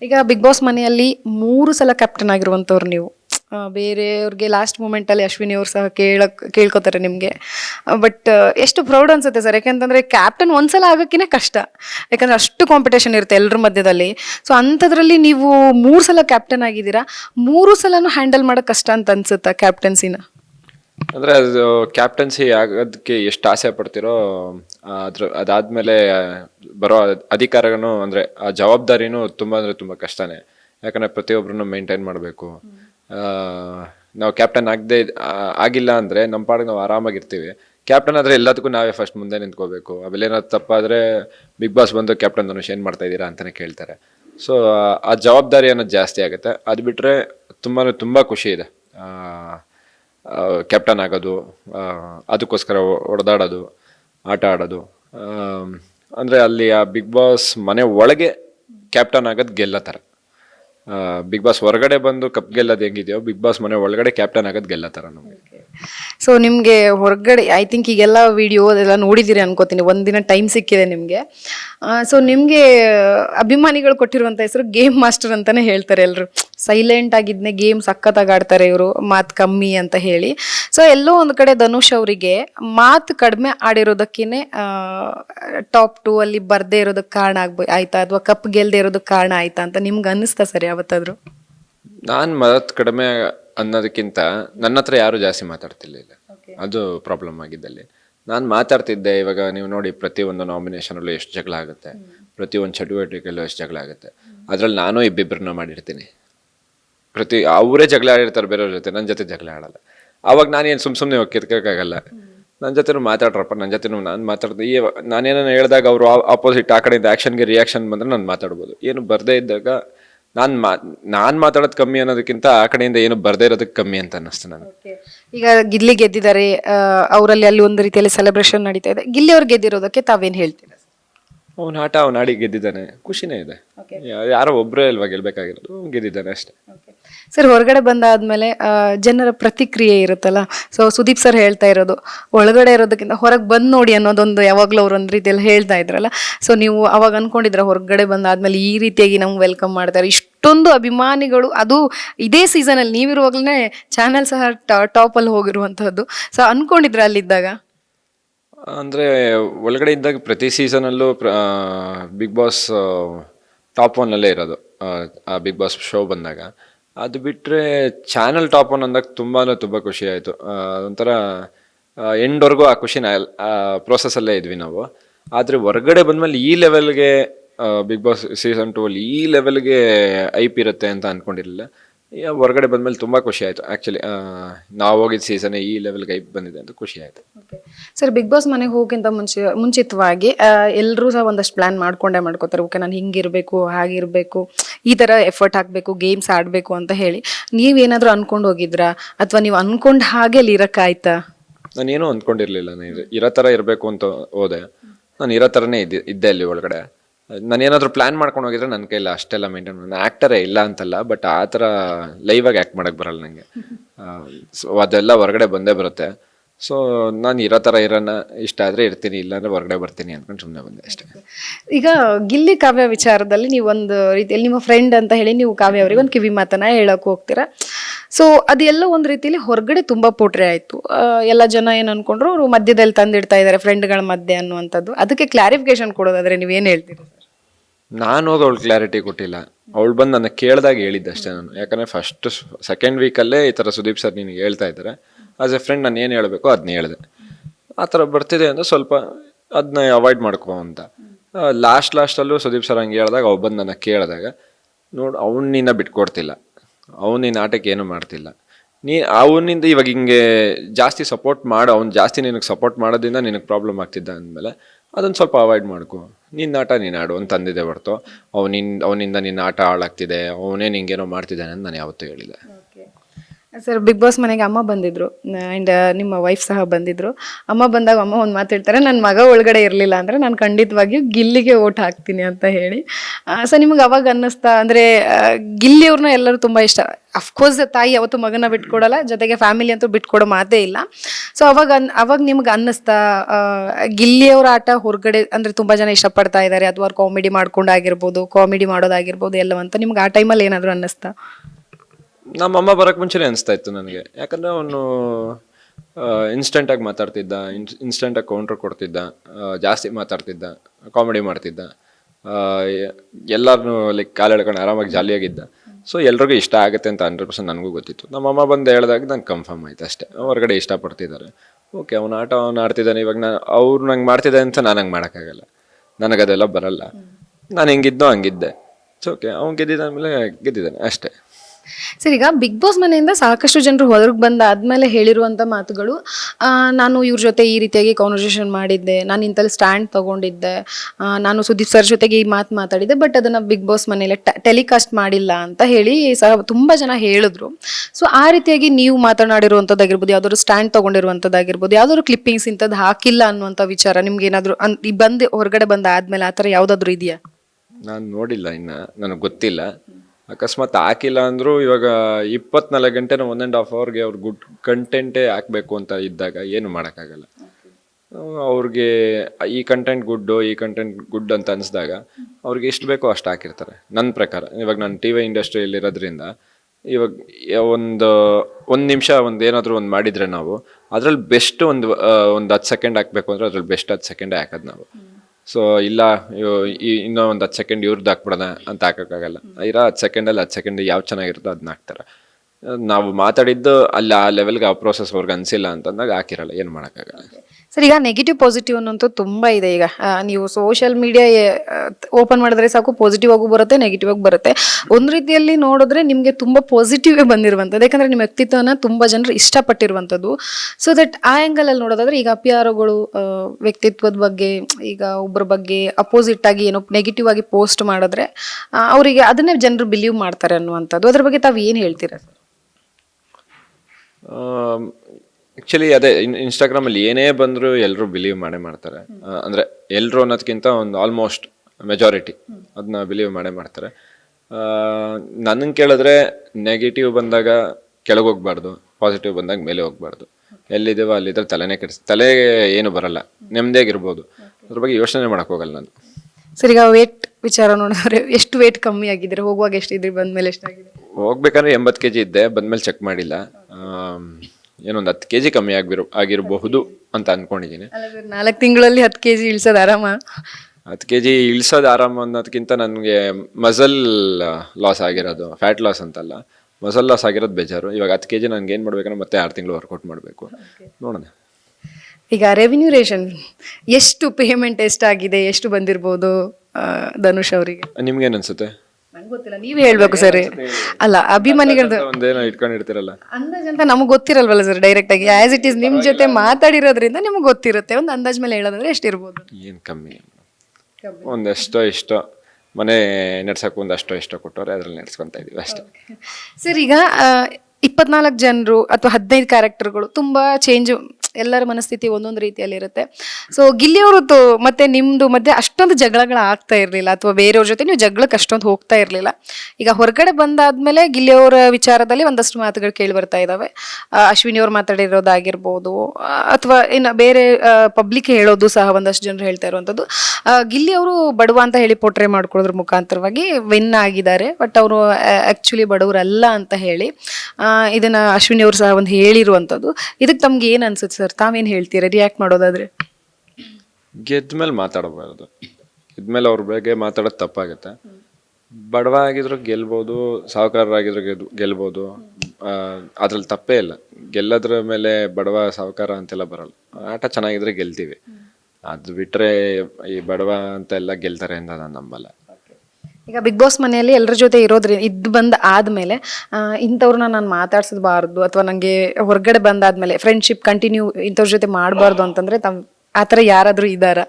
ಈಗ ಬಿಗ್ ಬಾಸ್ ಮನೆಯಲ್ಲಿ ಮೂರು ಸಲ ಕ್ಯಾಪ್ಟನ್ ಆಗಿರುವಂಥವ್ರು ನೀವು. ಬೇರೆಯವ್ರಿಗೆ ಲಾಸ್ಟ್ ಮೂಮೆಂಟಲ್ಲಿ ಅಶ್ವಿನಿ ಅವ್ರು ಸಹ ಕೇಳಕ್, ಕೇಳ್ಕೊತಾರೆ ನಿಮಗೆ. ಬಟ್ ಎಷ್ಟು ಪ್ರೌಡ್ ಅನ್ಸುತ್ತೆ ಸರ್ ಯಾಕಂತಂದ್ರೆ ಕ್ಯಾಪ್ಟನ್ ಒಂದ್ಸಲ ಆಗೋಕ್ಕಿಂತ ಕಷ್ಟ. ಯಾಕಂದರೆ ಅಷ್ಟು ಕಾಂಪಿಟೇಷನ್ ಇರುತ್ತೆ ಎಲ್ಲರ ಮಧ್ಯದಲ್ಲಿ. ಸೊ ಅಂಥದ್ರಲ್ಲಿ ನೀವು ಮೂರು ಸಲ ಕ್ಯಾಪ್ಟನ್ ಆಗಿದ್ದೀರಾ? ಮೂರು ಸಲನೂ ಹ್ಯಾಂಡಲ್ ಮಾಡೋಕೆ ಕಷ್ಟ ಅಂತ ಅನ್ಸುತ್ತಾ ಕ್ಯಾಪ್ಟನ್ಸಿನ ಅಂದರೆ ಅದು ಕ್ಯಾಪ್ಟನ್ಸಿ ಆಗೋದಕ್ಕೆ ಎಷ್ಟು ಆಸೆ ಪಡ್ತಿರೋ ಅದ್ರ, ಅದಾದಮೇಲೆ ಬರೋ ಅಧಿಕಾರನೂ ಅಂದರೆ ಆ ಜವಾಬ್ದಾರಿನೂ ತುಂಬ ಅಂದರೆ ತುಂಬ ಕಷ್ಟನೇ. ಯಾಕಂದರೆ ಪ್ರತಿಯೊಬ್ಬರನ್ನು ಮೇಂಟೈನ್ ಮಾಡಬೇಕು. ನಾವು ಕ್ಯಾಪ್ಟನ್ ಆಗದೆ ಆಗಿಲ್ಲ ಅಂದರೆ ನಮ್ಮ ಪಾಡಿಗೆ ನಾವು ಆರಾಮಾಗಿರ್ತೀವಿ. ಕ್ಯಾಪ್ಟನ್ ಆದರೆ ಎಲ್ಲದಕ್ಕೂ ನಾವೇ ಫಸ್ಟ್ ಮುಂದೆ ನಿಂತ್ಕೋಬೇಕು. ಆಮೇಲೆ ಏನಾದ್ರು ತಪ್ಪಾದರೆ ಬಿಗ್ ಬಾಸ್ ಬಂದು ಕ್ಯಾಪ್ಟನ್ ಧನುಷ್ ಏನು ಮಾಡ್ತಾ ಇದ್ದೀರಾ ಅಂತಲೇ ಕೇಳ್ತಾರೆ. ಸೊ ಆ ಜವಾಬ್ದಾರಿ ಅನ್ನೋದು ಜಾಸ್ತಿ ಆಗುತ್ತೆ. ಅದು ಬಿಟ್ಟರೆ ತುಂಬಾ ತುಂಬ ಖುಷಿ ಇದೆ. ಕ್ಯಾಪ್ಟನ್ ಆಗೋದು ಅದಕ್ಕೋಸ್ಕರ ಹೊಡೆದಾಡೋದು ಆಟ ಆಡೋದು. ಅಂದ್ರೆ ಅಲ್ಲಿ ಆ ಬಿಗ್ ಬಾಸ್ ಮನೆ ಒಳಗೆ ಕ್ಯಾಪ್ಟನ್ ಆಗೋದು ಗೆಲ್ಲೋ ಥರ ಬಿಗ್ ಬಾಸ್ ಹೊರಗಡೆ ಬಂದು ಕಪ್ ಗೆಲ್ಲೋದು ಹೆಂಗಿದೆಯೋ ಬಿಗ್ ಬಾಸ್ ಮನೆ ಒಳಗಡೆ ಕ್ಯಾಪ್ಟನ್ ಆಗೋದು ಗೆಲ್ಲತ್ತಾರ ನಮಗೆ. ಸೊ ನಿಮಗೆ ಹೊರಗಡೆ ಐ ಥಿಂಕ್ ಈಗೆಲ್ಲ ವಿಡಿಯೋ ಅದೆಲ್ಲ ನೋಡಿದ್ದೀರಿ ಅನ್ಕೋತೀನಿ, ಒಂದಿನ ಟೈಮ್ ಸಿಕ್ಕಿದೆ ನಿಮಗೆ. ಸೊ ನಿಮಗೆ ಅಭಿಮಾನಿಗಳು ಕೊಟ್ಟಿರುವಂಥ ಹೆಸರು ಗೇಮ್ ಮಾಸ್ಟರ್ ಅಂತಲೇ ಹೇಳ್ತಾರೆ ಎಲ್ಲರೂ ಸೈಲೆಂಟ್ ಆಗಿದ್ನೆ ಗೇಮ್ ಸಖತ್ತಾಗಿ ಆಡ್ತಾರೆ ಇವರು ಮಾತು ಕಮ್ಮಿ ಅಂತ ಹೇಳಿ. ಸೊ ಎಲ್ಲೋ ಒಂದು ಕಡೆ ಧನುಷ್ ಅವರಿಗೆ ಮಾತು ಕಡಿಮೆ ಆಡಿರೋದಕ್ಕೇನೆ ಟಾಪ್ ಟೂ ಅಲ್ಲಿ ಬರ್ದೇ ಇರೋದಕ್ಕೆ ಕಾರಣ ಆಗ್ಬೋ ಆಯ್ತಾ? ಅಥವಾ ಕಪ್ ಗೆಲ್ದೇ ಇರೋದಕ್ಕೆ ಕಾರಣ ಆಯ್ತಾ ಅಂತ ನಿಮ್ಗೆ ಅನ್ನಿಸ್ತಾ ಸರಿ ಯಾವತ್ತಾದ್ರೂ? ನಾನು ಮತ್ ಕಡಿಮೆ ಅನ್ನೋದಕ್ಕಿಂತ ನನ್ನ ಹತ್ರ ಯಾರು ಜಾಸ್ತಿ ಮಾತಾಡ್ತಿರ್ಲಿಲ್ಲ ಅದು ಪ್ರಾಬ್ಲಮ್ ಆಗಿದ್ದಲ್ಲಿ. ನಾನು ಮಾತಾಡ್ತಿದ್ದೆ ಇವಾಗ ನೀವು ನೋಡಿ ಪ್ರತಿಯೊಂದು ನಾಮಿನೇಷನಲ್ಲೂ ಎಷ್ಟು ಜಗಳ ಆಗುತ್ತೆ. ಪ್ರತಿಯೊಂದು ಚಟುವಟಿಕೆಯಲ್ಲೂ ಎಷ್ಟು ಜಗಳ ಆಗುತ್ತೆ. ಅದ್ರಲ್ಲಿ ನಾನು ಇಬ್ಬಿಬ್ಬರನ್ನ ಮಾಡಿರ್ತೀನಿ. ಪ್ರತಿ ಅವರೇ ಜಗಳ ಆಡಿರ್ತಾರೆ ಬೇರೆಯವ್ರ ಜೊತೆ. ನನ್ನ ಜೊತೆ ಜಗಳ ಆಡಲ್ಲ. ಅವಾಗ ನಾನೇನು ಸುಮ್ ಸುಮ್ಮನೆ ಕಿತ್ಕೋಕ್ಕಾಗಲ್ಲ ನನ್ನ ಜೊತೆನೂ ಮಾತಾಡ್ರಪ್ಪ ನನ್ನ ಜೊತೆನೂ ನಾನು ಮಾತಾಡ್ದೆ. ಈ ನಾನೇನೋ ಹೇಳಿದಾಗ ಅವರು ಆಪೋಸಿಟ್ ಆ ಕಡೆಯಿಂದ ಆ್ಯಕ್ಷನ್ಗೆ ರಿಯಾಕ್ಷನ್ ಬಂದರೆ ನಾನು ಮಾತಾಡ್ಬೋದು. ಏನು ಬರದೇ ಇದ್ದಾಗ ನಾನು ಮಾ ನಾನು ಮಾತಾಡೋದು ಕಮ್ಮಿ ಅನ್ನೋದಕ್ಕಿಂತ ಆ ಕಡೆಯಿಂದ ಏನು ಬರದೇ ಇರೋದಕ್ಕೆ ಕಮ್ಮಿ ಅಂತ ಅನ್ನಿಸ್ತು ನನಗೆ. ಈಗ ಗಿಲ್ಲಿ ಗೆದ್ದಿದ್ದಾರೆ ಅವರಲ್ಲಿ ಅಲ್ಲಿ ಒಂದು ರೀತಿಯಲ್ಲಿ ಸೆಲೆಬ್ರೇಷನ್ ನಡೀತಾ ಇದೆ. ಗಿಲ್ಲಿ ಅವ್ರು ಗೆದ್ದಿರೋದಕ್ಕೆ ತಾವೇನು ಹೇಳ್ತೀರಾ? ಅವ್ನ ಆಟ ಅವ್ನ ಆಡಿ ಗೆದ್ದಿದ್ದಾನೆ. ಖುಷಿನೇ ಇದೆ. ಯಾರೋ ಒಬ್ಬರೇ ಅಲ್ವಾ ಗೆಲ್ಬೇಕಾಗಿರೋದು ಗೆದ್ದಿದ್ದಾನೆ ಅಷ್ಟೇ. ಸರ್, ಹೊರಗಡೆ ಬಂದಾದ್ಮೇಲೆ ಜನರ ಪ್ರತಿಕ್ರಿಯೆ ಇರುತ್ತಲ್ಲ? ಸೊ ಸುದೀಪ್ ಸರ್ ಹೇಳ್ತಾ ಇರೋದು, ಒಳಗಡೆ ಇರೋದಕ್ಕಿಂತ ಹೊರಗೆ ಬಂದು ನೋಡಿ ಅನ್ನೋದೊಂದು ಯಾವಾಗಲೂ ಅವ್ರು ಒಂದು ರೀತಿಯಲ್ಲಿ ಹೇಳ್ತಾ ಇದ್ರಲ್ಲ? ಸೊ ನೀವು ಅವಾಗ ಅನ್ಕೊಂಡಿದ್ರ ಹೊರಗಡೆ ಬಂದಾದ್ಮೇಲೆ ಈ ರೀತಿಯಾಗಿ ನಮ್ಗೆ ವೆಲ್ಕಮ್ ಮಾಡ್ತಾರೆ. ಇಷ್ಟೊಂದು ಅಭಿಮಾನಿಗಳು, ಅದು ಇದೇ ಸೀಸನಲ್ಲಿ ನೀವಿರುವಾಗಲೇ ಚಾನೆಲ್ ಸಹ ಟಾಪಲ್ಲಿ ಹೋಗಿರುವಂಥದ್ದು ಸೊ ಅನ್ಕೊಂಡಿದ್ರ ಅಲ್ಲಿದ್ದಾಗ? ಅಂದರೆ, ಒಳಗಡೆ ಇದ್ದಾಗ ಪ್ರತಿ ಸೀಸನಲ್ಲೂ ಬಿಗ್ ಬಾಸ್ ಟಾಪ್ ಒನ್ನಲ್ಲೇ ಇರೋದು, ಆ ಬಿಗ್ ಬಾಸ್ ಶೋ ಬಂದಾಗ. ಅದು ಬಿಟ್ಟರೆ ಚಾನಲ್ ಟಾಪ್ ಒನ್ ಅಂದಾಗ ತುಂಬಾ ತುಂಬ ಖುಷಿ ಆಯಿತು. ಒಂಥರ ಎಂಡ್ವರೆಗೂ ಆ ಖುಷಿನ ಪ್ರೋಸೆಸಲ್ಲೇ ಇದ್ವಿ ನಾವು. ಆದರೆ ಹೊರಗಡೆ ಬಂದಮೇಲೆ ಈ ಲೆವೆಲ್ಗೆ ಬಿಗ್ ಬಾಸ್ ಸೀಸನ್ ಟೂ ಅಲ್ಲಿ ಈ ಲೆವೆಲ್ಗೆ ಐಪ್ ಇರುತ್ತೆ ಅಂತ ಅಂದ್ಕೊಂಡಿರಲಿಲ್ಲ ಹೊರಗಡೆ ಬಂದಮೇಲೆ ತುಂಬ ಖುಷಿ ಆಯಿತು. ಆ್ಯಕ್ಚುಲಿ ನಾವು ಹೋಗಿದ್ದ ಸೀಸನ್ ಈ ಲೆವೆಲ್ಗೆ ಬಂದಿದೆ ಅಂತ ಖುಷಿ ಆಯಿತು. ಸರ್ ಬಿಗ್ ಬಾಸ್ ಮನೆಗೆ ಹೋಗಿಂತ ಮುಂಚೆ ಮುಂಚಿತವಾಗಿ ಎಲ್ಲರೂ ಸಹ ಒಂದಷ್ಟು ಪ್ಲಾನ್ ಮಾಡ್ಕೊಂಡೇ ಮಾಡ್ಕೋತಾರೆ. ಓಕೆ ನಾನು ಹಿಂಗಿರಬೇಕು ಹಾಗಿರಬೇಕು ಈ ಥರ ಎಫರ್ಟ್ ಹಾಕಬೇಕು ಗೇಮ್ಸ್ ಆಡಬೇಕು ಅಂತ ಹೇಳಿ. ನೀವೇನಾದರೂ ಅಂದ್ಕೊಂಡು ಹೋಗಿದ್ರಾ? ಅಥವಾ ನೀವು ಅಂದ್ಕೊಂಡು ಹಾಗೆ ಅಲ್ಲಿ ಇರೋಕ್ಕಾಯ್ತಾ? ನಾನೇನು ಅಂದ್ಕೊಂಡಿರಲಿಲ್ಲ ನಾನು ಇರೋ ಥರ ಇರಬೇಕು ಅಂತ ಹೋದೆ. ನಾನು ಇರೋ ಥರನೇ ಇದ್ದೆ ಇದ್ದೆ ಅಲ್ಲಿ ಒಳಗಡೆ. ನಾನು ಏನಾದರೂ ಪ್ಲ್ಯಾನ್ ಮಾಡ್ಕೊಂಡು ಹೋಗಿದ್ರೆ ನನ್ನ ಕೈಲಿ ಅಷ್ಟೆಲ್ಲ ಮೇಂಟೈನ್ ನಾನು ಆ್ಯಕ್ಟರೇ ಇಲ್ಲ ಅಂತಲ್ಲ ಬಟ್ ಆ ಥರ ಲೈವಾಗಿ ಆ್ಯಕ್ಟ್ ಮಾಡೋಕ್ಕೆ ಬರಲ್ಲ ನನಗೆ ಸೊ ಅದೆಲ್ಲ ಹೊರಗಡೆ ಬಂದೇ ಬರುತ್ತೆ. ಸೊ ನಾನು ಇರೋ ಥರ ಇರೋಣ ಇಷ್ಟ ಆದರೆ ಇರ್ತೀನಿ, ಇಲ್ಲಾಂದರೆ ಹೊರಗಡೆ ಬರ್ತೀನಿ ಅಂದ್ಕೊಂಡು ಸುಮ್ಮನೆ ಬಂದೆ ಅಷ್ಟೇ. ಈಗ ಗಿಲ್ಲಿ ಕಾವ್ಯ ವಿಚಾರದಲ್ಲಿ ನೀವು ಒಂದು ರೀತಿಯಲ್ಲಿ ನಿಮ್ಮ ಫ್ರೆಂಡ್ ಅಂತ ಹೇಳಿ ನೀವು ಕಾವ್ಯ ಅವರಿಗೆ ಒಂದು ಕಿವಿ ಮಾತನ್ನ ಹೇಳೋಕೆ ಹೋಗ್ತೀರಾ? ಸೊ ಅದೆಲ್ಲ ಒಂದು ರೀತಿಯಲ್ಲಿ ಹೊರಗಡೆ ತುಂಬ ಪೋಟ್ರೆ ಆಯಿತು. ಎಲ್ಲ ಜನ ಏನು ಅನ್ಕೊಂಡ್ರು, ಅವರು ಮಧ್ಯದಲ್ಲಿ ತಂದಿಡ್ತಾ ಇದ್ದಾರೆ ಫ್ರೆಂಡ್ಗಳ ಮಧ್ಯೆ ಅನ್ನುವಂಥದ್ದು. ಅದಕ್ಕೆ ಕ್ಲಾರಿಫಿಕೇಶನ್ ಕೊಡೋದಾದ್ರೆ ನೀವೇನು ಹೇಳ್ತೀರಿ? ನಾನು ಹೋಗಿ ಅವಳು ಕ್ಲಾರಿಟಿ ಕೊಟ್ಟಿಲ್ಲ. ಅವಳು ಬಂದು ನನ್ನ ಕೇಳಿದಾಗ ಹೇಳಿದ್ದೆ ಅಷ್ಟೇ ನಾನು. ಯಾಕಂದರೆ ಫಸ್ಟ್ ಸೆಕೆಂಡ್ ವೀಕಲ್ಲೇ ಈ ಥರ ಸುದೀಪ್ ಸರ್ ನಿನಗೆ ಹೇಳ್ತಾ ಇದ್ದಾರೆ. ಆಸ್ ಎ ಫ್ರೆಂಡ್ ನಾನು ಏನು ಹೇಳಬೇಕು ಅದನ್ನ ಹೇಳಿದೆ. ಆ ಥರ ಬರ್ತಿದೆ ಅಂದರೆ ಸ್ವಲ್ಪ ಅದನ್ನ ಅವಾಯ್ಡ್ ಮಾಡ್ಕೋ ಅಂತ. ಲಾಸ್ಟ್ ಲಾಸ್ಟಲ್ಲೂ ಸುದೀಪ್ ಸರ್ ಹಂಗೆ ಹೇಳಿದಾಗ ಅವ್ರು ಬಂದು ನನ್ನ ಕೇಳಿದಾಗ, ನೋಡು ಅವನಿನ್ನ ಬಿಟ್ಕೊಡ್ತಿಲ್ಲ. ಅವನು ನಿನ್ನ ಆಟಕ್ಕೆ ಏನು ಮಾಡ್ತಿಲ್ಲ. ನೀ ಅವನಿಂದ ಇವಾಗ ಹಿಂಗೆ ಜಾಸ್ತಿ ಸಪೋರ್ಟ್ ಮಾಡು, ಅವ್ನು ಜಾಸ್ತಿ ನಿನಗೆ ಸಪೋರ್ಟ್ ಮಾಡೋದ್ರಿಂದ ನಿನಗೆ ಪ್ರಾಬ್ಲಮ್ ಆಗ್ತಿದ್ದ ಅಂದಮೇಲೆ ಅದನ್ನು ಸ್ವಲ್ಪ ಅವಾಯ್ಡ್ ಮಾಡ್ಕೊ. ನಿನ್ನ ಆಟ ನೀನು ಆಡು ಅಂತ ಹೊರ್ತು. ಅವನಿಂದ ಅವನಿಂದ ನಿನ್ನ ಆಟ ಹಾಳಾಗ್ತಿದೆ. ಅವನೇ ನಿಂಗೇನೋ ಮಾಡ್ತಿದ್ದಾನೆ ಅಂತ ನಾನು ಯಾವತ್ತೂ ಹೇಳಿಲ್ಲ. ಸರ್ ಬಿಗ್ ಬಾಸ್ ಮನೆಗೆ ಅಮ್ಮ ಬಂದಿದ್ರು. ಆ್ಯಂಡ್ ನಿಮ್ಮ ವೈಫ್ ಸಹ ಬಂದಿದ್ರು. ಅಮ್ಮ ಬಂದಾಗ ಅಮ್ಮ ಒಂದು ಮಾತು ಹೇಳ್ತಾರೆ ನನ್ನ ಮಗ ಒಳಗಡೆ ಇರಲಿಲ್ಲ ಅಂದರೆ ನಾನು ಖಂಡಿತವಾಗಿಯೂ ಗಿಲ್ಲಿಗೆ ಓಟ್ ಹಾಕ್ತೀನಿ ಅಂತ ಹೇಳಿ. ಸೊ ನಿಮಗೆ ಅವಾಗ ಅನ್ನಿಸ್ತಾ, ಅಂದರೆ ಗಿಲ್ಲಿಯವ್ರನ್ನ ಎಲ್ಲರೂ ತುಂಬ ಇಷ್ಟ. ಅಫ್ಕೋರ್ಸ್ ತಾಯಿ ಅವತ್ತು ಮಗನ ಬಿಟ್ಕೊಡಲ್ಲ, ಜೊತೆಗೆ ಫ್ಯಾಮಿಲಿ ಅಂತೂ ಬಿಟ್ಕೊಡೋ ಮಾತೇ ಇಲ್ಲ. ಸೊ ಅವಾಗ ಅನ್, ಅವಾಗ ನಿಮ್ಗೆ ಅನ್ನಿಸ್ತಾ ಗಿಲ್ಲಿಯವ್ರ ಆಟ ಹೊರಗಡೆ ಅಂದರೆ ತುಂಬ ಜನ ಇಷ್ಟಪಡ್ತಾ ಇದ್ದಾರೆ ಅಥವಾ ಕಾಮಿಡಿ ಮಾಡ್ಕೊಂಡಾಗಿರ್ಬೋದು ಕಾಮಿಡಿ ಮಾಡೋದಾಗಿರ್ಬೋದು ಎಲ್ಲವಂತ ನಿಮ್ಗೆ ಆ ಟೈಮಲ್ಲಿ ಏನಾದರೂ ಅನ್ನಿಸ್ತಾ? ನಮ್ಮಮ್ಮ ಬರೋಕ್ಕೆ ಮುಂಚೆನೇ ಅನಿಸ್ತಾ ಇತ್ತು ನನಗೆ. ಯಾಕಂದರೆ ಅವನು ಇನ್ಸ್ಟೆಂಟಾಗಿ ಮಾತಾಡ್ತಿದ್ದ ಇನ್ಸ್ಟೆಂಟಾಗಿ ಕೌಂಟ್ರ್ ಕೊಡ್ತಿದ್ದ ಜಾಸ್ತಿ ಮಾತಾಡ್ತಿದ್ದ ಕಾಮಿಡಿ ಮಾಡ್ತಿದ್ದ ಎಲ್ಲರನ್ನೂ ಲೈಕ್ ಕಾಲು ಎಳ್ಕೊಂಡು ಆರಾಮಾಗಿ ಜಾಲಿಯಾಗಿದ್ದ. ಸೊ ಎಲ್ರಿಗೂ ಇಷ್ಟ ಆಗುತ್ತೆ ಅಂತ ಹಂಡ್ರೆಡ್ ಪರ್ಸೆಂಟ್ ನನಗೂ ಗೊತ್ತಿತ್ತು. ನಮ್ಮಮ್ಮ ಬಂದು ಹೇಳಿದಾಗ ನಂಗೆ ಕನ್ಫರ್ಮ್ ಆಯ್ತು ಅಷ್ಟೇ. ಹೊರಗಡೆ ಇಷ್ಟಪಡ್ತಿದ್ದಾರೆ. ಓಕೆ ಅವ್ನ ಆಟ ಅವ್ನು ಆಡ್ತಿದ್ದಾನೆ, ಇವಾಗ ನಾನು ಅವ್ರು ನಂಗೆ ಮಾಡ್ತಿದ್ದೆ ಅಂತ ನಾನು ಹಂಗೆ ಮಾಡೋಕ್ಕಾಗಲ್ಲ. ನನಗದೆಲ್ಲ ಬರಲ್ಲ. ನಾನು ಹೆಂಗಿದ್ದೋ ಹಂಗಿದ್ದೆ. ಸೊ ಓಕೆ ಅವ್ನು ಗೆದ್ದಿದ್ದಾದ್ಮೇಲೆ ಗೆದ್ದಿದ್ದಾನೆ ಅಷ್ಟೇ. ಸರ್, ಈಗ ಬಿಗ್ ಬಾಸ್ ಮನೆಯಿಂದ ಸಾಕಷ್ಟು ಜನರು ಹೊರಗೆ ಬಂದಾದ್ಮೇಲೆ ಹೇಳಿರುವಂಥ ಮಾತುಗಳು ನಾನು ಇವ್ರ ಜೊತೆ ಈ ರೀತಿಯಾಗಿ ಕಾನ್ವರ್ಸೇಷನ್ ಮಾಡಿದ್ದೆ, ನಾನು ಇಂಥಲ್ಲಿ ಸ್ಟ್ಯಾಂಡ್ ತಗೊಂಡಿದ್ದೆ ನಾನು ಸುದೀಪ್ ಸರ್ ಜೊತೆಗೆ ಈ ಮಾತು ಮಾತಾಡಿದ್ದೆ ಬಟ್ ಅದನ್ನು ಬಿಗ್ ಬಾಸ್ ಮನೆಯಲ್ಲಿ ಟೆಲಿಕಾಸ್ಟ್ ಮಾಡಿಲ್ಲ ಅಂತ ಹೇಳಿ ಸಹ ತುಂಬ ಜನ ಹೇಳಿದ್ರು. ಸೊ ಆ ರೀತಿಯಾಗಿ ನೀವು ಮಾತನಾಡಿರುವಂಥದ್ದಾಗಿರ್ಬೋದು ಯಾವ್ದಾದ್ರು ಸ್ಟ್ಯಾಂಡ್ ತಗೊಂಡಿರುವಂಥದ್ದಾಗಿರ್ಬೋದು ಯಾವ್ದಾದ್ರು ಕ್ಲಿಪ್ಪಿಂಗ್ಸ್ ಇಂಥದ್ದು ಹಾಕಿಲ್ಲ ಅನ್ನುವಂಥ ವಿಚಾರ ನಿಮ್ಗೆ ಏನಾದರೂ ಬಂದು ಹೊರಗಡೆ ಬಂದ ಆದ್ಮೇಲೆ ಆ ಥರ ಯಾವುದಾದ್ರೂ ಇದೆಯಾ? ನಾನು ನೋಡಿಲ್ಲ ಇನ್ನು, ನನಗೆ ಗೊತ್ತಿಲ್ಲ. ಅಕಸ್ಮಾತ್ ಹಾಕಿಲ್ಲ ಅಂದರೂ ಇವಾಗ ಇಪ್ಪತ್ನಾಲ್ಕು ಗಂಟೆನ ಒನ್ ಆ್ಯಂಡ್ ಹಾಫ್ ಅವರ್ಗೆ ಅವ್ರು ಗುಡ್ ಕಂಟೆಂಟೇ ಹಾಕಬೇಕು ಅಂತ ಇದ್ದಾಗ ಏನು ಮಾಡೋಕ್ಕಾಗಲ್ಲ. ಅವ್ರಿಗೆ ಈ ಕಂಟೆಂಟ್ ಗುಡ್ಡು ಈ ಕಂಟೆಂಟ್ ಗುಡ್ ಅಂತ ಅನಿಸಿದಾಗ ಅವ್ರಿಗೆ ಎಷ್ಟು ಬೇಕೋ ಅಷ್ಟು ಹಾಕಿರ್ತಾರೆ. ನನ್ನ ಪ್ರಕಾರ, ಇವಾಗ ನಾನು ಟಿ ವಿ ಇಂಡಸ್ಟ್ರಿಯಲ್ಲಿ ಇರೋದ್ರಿಂದ ಇವಾಗ ಒಂದು ಒಂದು ನಿಮಿಷ ಒಂದು ಏನಾದರೂ ಒಂದು ಮಾಡಿದರೆ ನಾವು, ಅದರಲ್ಲಿ ಬೆಸ್ಟ್ ಒಂದು ಒಂದು ಹತ್ತು ಸೆಕೆಂಡ್ ಹಾಕಬೇಕು ಅಂದರೆ ಅದ್ರಲ್ಲಿ ಬೆಸ್ಟ್ ಹತ್ತು ಸೆಕೆಂಡೇ ಹಾಕೋದು ನಾವು. ಸೊ ಇಲ್ಲ ಇನ್ನೂ ಒಂದು ಹತ್ತು ಸೆಕೆಂಡ್ ಇವ್ರದ್ದು ಹಾಕ್ಬಿಡೋಣ ಅಂತ ಹಾಕೋಕ್ಕಾಗಲ್ಲ. ಇರೋ ಹತ್ತು ಸೆಕೆಂಡಲ್ಲಿ ಹತ್ತು ಸೆಕೆಂಡ್ ಯಾವ್ದು ಚೆನ್ನಾಗಿರುತ್ತೋ ಅದನ್ನ ಹಾಕ್ತಾರೆ. ನಾವು ಮಾತಾಡಿದ್ದು ಅಲ್ಲಿ ಆ ಲೆವೆಲ್ಗೆ ಆ ಪ್ರೋಸೆಸ್ ಅವ್ರಿಗೆ ಅನಿಸಿಲ್ಲ ಅಂತಂದಾಗ ಹಾಕಿರಲ್ಲ ಏನು ಮಾಡೋಕ್ಕಾಗಲ್ಲ. ಸರ್, ಈಗ ನೆಗೆಟಿವ್ ಪಾಸಿಟಿವ್ ಅನ್ನೋಂಥ ತುಂಬ ಇದೆ. ಈಗ ನೀವು ಸೋಷಿಯಲ್ ಮೀಡಿಯಾ ಓಪನ್ ಮಾಡಿದ್ರೆ ಸಾಕು ಪಾಸಿಟಿವ್ ಆಗು ಬರುತ್ತೆ ನೆಗೆಟಿವ್ ಆಗಿ ಬರುತ್ತೆ. ಒಂದು ರೀತಿಯಲ್ಲಿ ನೋಡಿದ್ರೆ ನಿಮಗೆ ತುಂಬ ಪಾಸಿಟಿವ್ ಬಂದಿರುವಂಥದ್ದು. ಯಾಕಂದ್ರೆ ನಿಮ್ಮ ವ್ಯಕ್ತಿತ್ವನ ತುಂಬ ಜನರು ಇಷ್ಟಪಟ್ಟಿರುವಂಥದ್ದು. ಸೊ ದಟ್ ಆ ಆ್ಯಂಗಲಲ್ಲಿ ನೋಡೋದಾದ್ರೆ, ಈಗ ಅಪಿಯಾರಗಳು ವ್ಯಕ್ತಿತ್ವದ ಬಗ್ಗೆ, ಈಗ ಒಬ್ಬರ ಬಗ್ಗೆ ಅಪೋಸಿಟ್ ಆಗಿ ಏನೋ ನೆಗೆಟಿವ್ ಆಗಿ ಪೋಸ್ಟ್ ಮಾಡಿದ್ರೆ ಅವರಿಗೆ ಅದನ್ನೇ ಜನರು ಬಿಲೀವ್ ಮಾಡ್ತಾರೆ ಅನ್ನುವಂಥದ್ದು. ಅದ್ರ ಬಗ್ಗೆ ತಾವು ಏನು ಹೇಳ್ತೀರಾ ಸರ್? ಆ್ಯಕ್ಚುಲಿ ಅದೇ ಇನ್ ಇನ್ಸ್ಟಾಗ್ರಾಮಲ್ಲಿ ಏನೇ ಬಂದರೂ ಎಲ್ಲರೂ ಬಿಲೀವ್ ಮಾಡೇ ಮಾಡ್ತಾರೆ. ಅಂದರೆ ಎಲ್ಲರೂ ಅನ್ನೋದಕ್ಕಿಂತ ಒಂದು ಆಲ್ಮೋಸ್ಟ್ ಮೆಜಾರಿಟಿ ಅದನ್ನ ಬಿಲೀವ್ ಮಾಡೇ ಮಾಡ್ತಾರೆ. ನನಗೆ ಕೇಳಿದ್ರೆ ನೆಗೆಟಿವ್ ಬಂದಾಗ ಕೆಳಗೆ ಹೋಗ್ಬಾರ್ದು ಪಾಸಿಟಿವ್ ಬಂದಾಗ ಮೇಲೆ ಹೋಗ್ಬಾರ್ದು. ಎಲ್ಲಿದ್ದೀವೋ ಅಲ್ಲಿದ್ರೆ ತಲೆನೇ ಕೆಡಿಸ್ ತಲೆ ಏನು ಬರಲ್ಲ ನೆಮ್ಮದಿಯಾಗಿರ್ಬೋದು. ಅದ್ರ ಬಗ್ಗೆ ಯೋಚನೆ ಮಾಡೋಕೆ ಹೋಗಲ್ಲ ನಾನು. ಸರಿ ಈಗ ವೇಟ್ ವಿಚಾರ ನೋಡಿದ್ರೆ ಎಷ್ಟು ವೇಟ್ ಕಮ್ಮಿ ಆಗಿದ್ರೆ ಹೋಗುವಾಗ ಎಷ್ಟಿದ್ರಿ ಬಂದ್ಮೇಲೆ ಎಷ್ಟಾಗಿದೆ? ಹೋಗ್ಬೇಕಂದ್ರೆ ಎಂಬತ್ತು ಕೆ ಜಿ ಇದ್ದೆ ಬಂದ್ಮೇಲೆ ಚೆಕ್ ಮಾಡಿಲ್ಲ. ಏನೊಂದು ಹತ್ತು ಕೆ ಜಿ ಕಮ್ಮಿ ಆಗಿರೋ ಆಗಿರಬಹುದು ಅಂತ ಅನ್ಕೊಂಡಿದ್ದೀನಿ ನಾಲ್ಕು ತಿಂಗಳಲ್ಲಿ ಹತ್ತು ಕೆ ಜಿ ಇಳಿಸೋದು ಆರಾಮ? ಹತ್ತು ಕೆ ಜಿ ಇಳಿಸೋದು ಆರಾಮ ಅನ್ನೋದಕ್ಕಿಂತ ನನಗೆ ಮಸಲ್ ಲಾಸ್ ಆಗಿರೋದು ಫ್ಯಾಟ್ ಲಾಸ್ ಅಂತಲ್ಲ. ಮಸಲ್ ಲಾಸ್ ಆಗಿರೋದು ಬೇಜಾರು. ಇವಾಗ ಹತ್ತು ಕೆ ಜಿ ನನಗೆ ಏನು ಮಾಡಬೇಕು ಮತ್ತೆ ಆರು ತಿಂಗಳು ವರ್ಕೌಟ್ ಮಾಡಬೇಕು. ನೋಡೋಣ. ಈಗ ರೆವಿನ್ಯೂ ರೇಷನ್ ಎಷ್ಟು ಪೇಮೆಂಟ್ ಎಷ್ಟಾಗಿದೆ ಎಷ್ಟು ಬಂದಿರ್ಬೋದು ಧನುಷ್ ಅವರಿಗೆ? ನಿಮ್ಗೇನು ಅನ್ಸುತ್ತೆ? ಗೊತ್ತಿಲ್ಲ. ನೀವೇ ಹೇಳ್ಬೇಕು ಸರ್. ಅಲ್ಲ ಅಭಿಮಾನಿಗಳದ್ದು ಒಂದೇನೋ ಇಟ್ಕೊಂಡಿರ್ತೀರಲ್ಲ. ಅಂದಾಜ್ ಅಂತ ನಮಗೆ ಗೊತ್ತಿರಲ್ವಲ್ಲ ಸರ್ ಡೈರೆಕ್ಟ್ ಆಗಿ. ಆಸ್ ಇಟ್ ಈಸ್ ನಿಮ್ ಜೊತೆ ಮಾತಾಡಿರೋದ್ರಿಂದ ನಿಮ್ಗೆ ಗೊತ್ತಿರುತ್ತೆ. ಒಂದು ಅಂದಾಜ್ ಮೇಲೆ ಹೇಳೋದಂದ್ರೆ ಎಷ್ಟಿರ್ಬೋದು ಏನು ಕಮ್ಮಿ. ಒಂದೆಷ್ಟೋ ಇಷ್ಟೋ. ಮನೆ ನಡ್ಸಕ್ಕೆ ಒಂದಷ್ಟೋ ಇಷ್ಟೋ ಕೊಟ್ಟವ್ರೆ ಅದ್ರಲ್ಲಿ ನಡ್ಸ್ಕೊಂತ ಇದೀವಿ ಅಷ್ಟೇ. ಸರ್ ಈಗ ಇಪ್ಪತ್ನಾಲ್ಕು ಜನರು ಅಥವಾ ಹದಿನೈದು ಕ್ಯಾರೆಕ್ಟರ್ಗಳು ತುಂಬಾ ಚೇಂಜ್ ಎಲ್ಲರ ಮನಸ್ಥಿತಿ ಒಂದೊಂದು ರೀತಿಯಲ್ಲಿ ಇರುತ್ತೆ ಸೊ ಗಿಲ್ಲಿಯವ್ರದ್ದು ಮತ್ತೆ ನಿಮ್ದು ಮಧ್ಯೆ ಅಷ್ಟೊಂದು ಜಗಳಗಳು ಆಗ್ತಾ ಇರಲಿಲ್ಲ ಅಥವಾ ಬೇರೆಯವ್ರ ಜೊತೆ ನೀವು ಜಗಳಕ್ಕೆ ಅಷ್ಟೊಂದು ಹೋಗ್ತಾ ಇರಲಿಲ್ಲ. ಈಗ ಹೊರಗಡೆ ಬಂದಾದ್ಮೇಲೆ ಗಿಲ್ಲಿಯವರ ವಿಚಾರದಲ್ಲಿ ಒಂದಷ್ಟು ಮಾತುಗಳು ಕೇಳಿ ಬರ್ತಾ ಇದ್ದಾವೆ ಅಶ್ವಿನಿ ಅವ್ರು ಮಾತಾಡಿರೋದಾಗಿರ್ಬೋದು ಅಥವಾ ಇನ್ನು ಬೇರೆ ಪಬ್ಲಿಕ್ ಹೇಳೋದು ಸಹ ಒಂದಷ್ಟು ಜನರು ಹೇಳ್ತಾ ಇರುವಂಥದ್ದು ಗಿಲ್ಲಿ ಅವರು ಬಡವ ಅಂತ ಹೇಳಿ ಪೋಟ್ರೆ ಮಾಡ್ಕೊಳ್ಳೋದ್ರ ಮುಖಾಂತರವಾಗಿ ವಿನ್ ಆಗಿದ್ದಾರೆ. ಬಟ್ ಅವರು ಆ್ಯಕ್ಚುಲಿ ಬಡವರಲ್ಲ ಅಂತ ಹೇಳಿ ಇದನ್ನ ಅಶ್ವಿನಿ ಅವರು ಸಹ ಒಂದು ಹೇಳಿರುವಂಥದ್ದು ಇದಕ್ಕೆ ತಮ್ಗೆ ಏನು ಅನ್ಸುತ್ತೆ ಸರ್, ತಾವೇನು ಹೇಳ್ತೀರಾ? ರಿಯಾಕ್ಟ್ ಮಾಡೋದಾದ್ರೆ. ಗೆದ್ಮೇಲೆ ಮಾತಾಡಬಾರ್ದು. ಗೆದ್ಮೇಲೆ ಅವ್ರ ಬಗ್ಗೆ ಮಾತಾಡೋದು ತಪ್ಪಾಗುತ್ತೆ. ಬಡವ ಆಗಿದ್ರು ಗೆಲ್ಬೋದು, ಸಾಹುಕಾರರಾಗಿದ್ರು ಗೆದ್, ಗೆಲ್ಬೋದು. ಅದ್ರಲ್ಲಿ ತಪ್ಪೇ ಇಲ್ಲ. ಗೆಲ್ಲದ್ರ ಮೇಲೆ ಬಡವ, ಸಾಹುಕಾರ ಅಂತೆಲ್ಲ ಬರಲ್ಲ. ಆಟ ಚೆನ್ನಾಗಿದ್ರೆ ಗೆಲ್ತೀವಿ. ಅದು ಬಿಟ್ಟರೆ ಈ ಬಡವ ಅಂತೆಲ್ಲ ಗೆಲ್ತಾರೆ ಅಂತ ನಾನು ನಂಬಲ್ಲ. ಈಗ ಬಿಗ್ ಬಾಸ್ ಮನೆಯಲ್ಲಿ ಎಲ್ಲರ ಜೊತೆ ಇರೋದ್ರಿಂದ ಇದ್ದು ಬಂದ ಆದಮೇಲೆ ಇಂಥವ್ರನ್ನ ನಾನು ಮಾತಾಡ್ಸಬಾರ್ದು ಅಥವಾ ನನಗೆ ಹೊರಗಡೆ ಬಂದಾದ್ಮೇಲೆ ಫ್ರೆಂಡ್ಶಿಪ್ ಕಂಟಿನ್ಯೂ ಇಂಥವ್ರ ಜೊತೆ ಮಾಡಬಾರ್ದು ಅಂತಂದ್ರೆ ತಮ್ ಆ ಥರ ಯಾರಾದರೂ ಇದ್ದಾರಾ